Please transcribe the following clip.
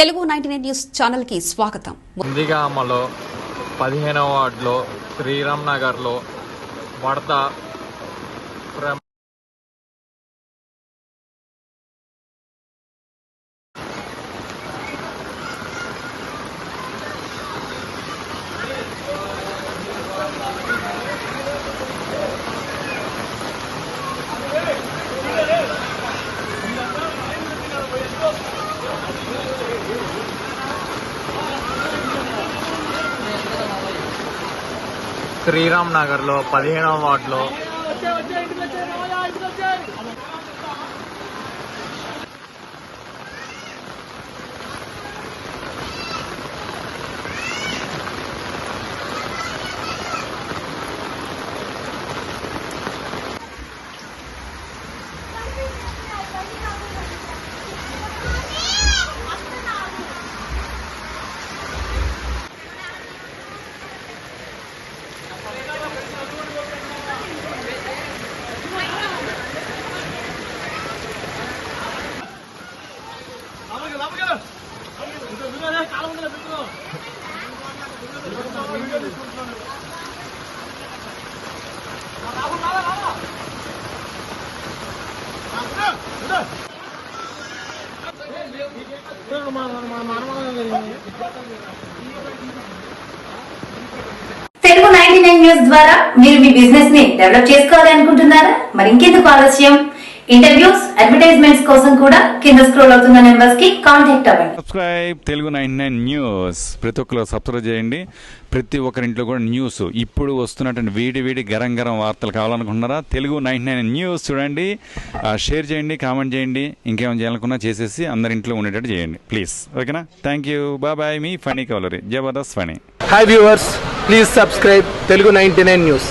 Telugu ninety nine news ఛానల్కి స్వాగతం నందిగామలో పదిహేనవ వార్డులో శ్రీరామ్ నగర్లో వడత ప్ర శ్రీరామ్ నగర్లో పదిహేనవ వార్డులో. తెలుగు నైన్టీ నైన్ న్యూస్ ద్వారా మీరు మీ బిజినెస్ని డెవలప్ చేసుకోవాలి అనుకుంటున్నారా? మరి ఇంకెందుకు ఆలస్యం? ఇంటర్వ్యూస్ అడ్వర్టైజ్మెంట్స్ కోసం కూడా కింద స్క్రోల్ అవుతున్న నెంబర్స్కి కాంటాక్ట్ అవ్వండి. Subscribe Telugu nine nine news. ప్రతి ఒక్కరు సబ్స్క్రైబ్ చేయండి. ప్రతి ఒక్కరింట్లో కూడా న్యూస్. ఇప్పుడు వస్తున్నటువంటి వేడి వేడి గరం గరం వార్తలు కావాలనుకుంటున్నారా? తెలుగు నైన్ నైన్ న్యూస్ చూడండి. షేర్ చేయండి కామెంట్ చేయండి. ఇంకేమైనా చేయాలనుకున్నా చేసేసి అందరి ఇంట్లో ఉండేటట్టు చేయండి. ప్లీజ్ ఓకేనా? థ్యాంక్ యూ బాయ్ బాయ్ మీ funny కవలరీ Jabardasth funny hi viewers please subscribe Telugu ninety nine news.